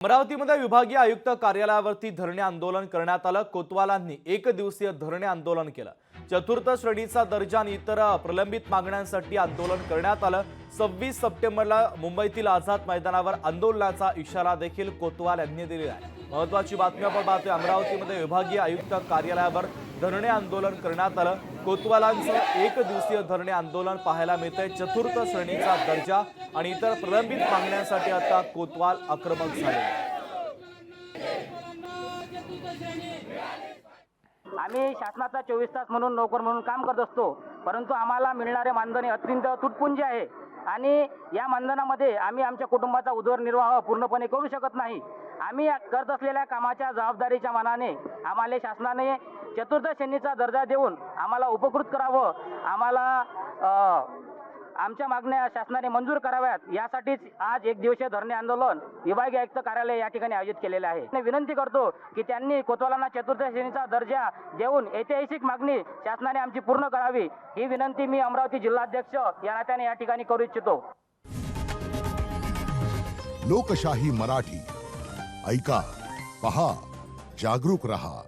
अमरावतीमध्ये विभागीय आयुक्त कार्यालयावरती धरणे आंदोलन करण्यात आलं. कोतवालांनी एक दिवसीय धरणे आंदोलन केलं. चतुर्थ श्रेणीचा दर्जा आणि इतर प्रलंबित मागण्यांसाठी आंदोलन करण्यात आलं. सव्वीस सप्टेंबरला मुंबईतील आझाद मैदानावर आंदोलनाचा इशारा देखील कोतवाल यांनी दिलेला आहे. महत्वाची बातमी आपण पाहतोय अमरावतीमध्ये विभागीय आयुक्त कार्यालयावर धरणे आंदोलन करण्यात आलं. कोतवालांचं एक दिवसीय धरणे आंदोलन पाहायला मिळतंय. चतुर्थ श्रेणीचा दर्जा आणि इतर प्रलंबित मागण्यांसाठी आता कोतवाल आक्रमक झाले. आम्ही शासनाचा चोवीस तास म्हणून नोकर म्हणून काम करत असतो. परंतु आम्हाला मिळणारे मानधन हे अत्यंत तुटपुंजे आहे. आणि या मानधनामध्ये आम्ही आमच्या कुटुंबाचा उदरनिर्वाह पूर्णपणे करू शकत नाही. आम्ही करत असलेल्या कामाच्या जबाबदारीच्या मानाने आम्हाला शासनाने चतुर्थ श्रेणीचा दर्जा देऊन आम्हाला उपकृत करावं. आम्हाला आमच्या मागण्या शासनाने मंजूर कराव्यात. यासाठीच आज एक दिवसीय धरणे आंदोलन विभागीय आयुक्त कार्यालय या ठिकाणी आयोजित केलेले आहे. मी विनंती करतो की त्यांनी कोतवालांना चतुर्थ श्रेणीचा दर्जा देऊन ऐतिहासिक मागणी शासनाने आमची पूर्ण करावी. ही विनंती मी अमरावती जिल्हाध्यक्ष या नात्याने या ठिकाणी करू इच्छितो. लोकशाही मराठी. ऐका पहा जागरूक रहा.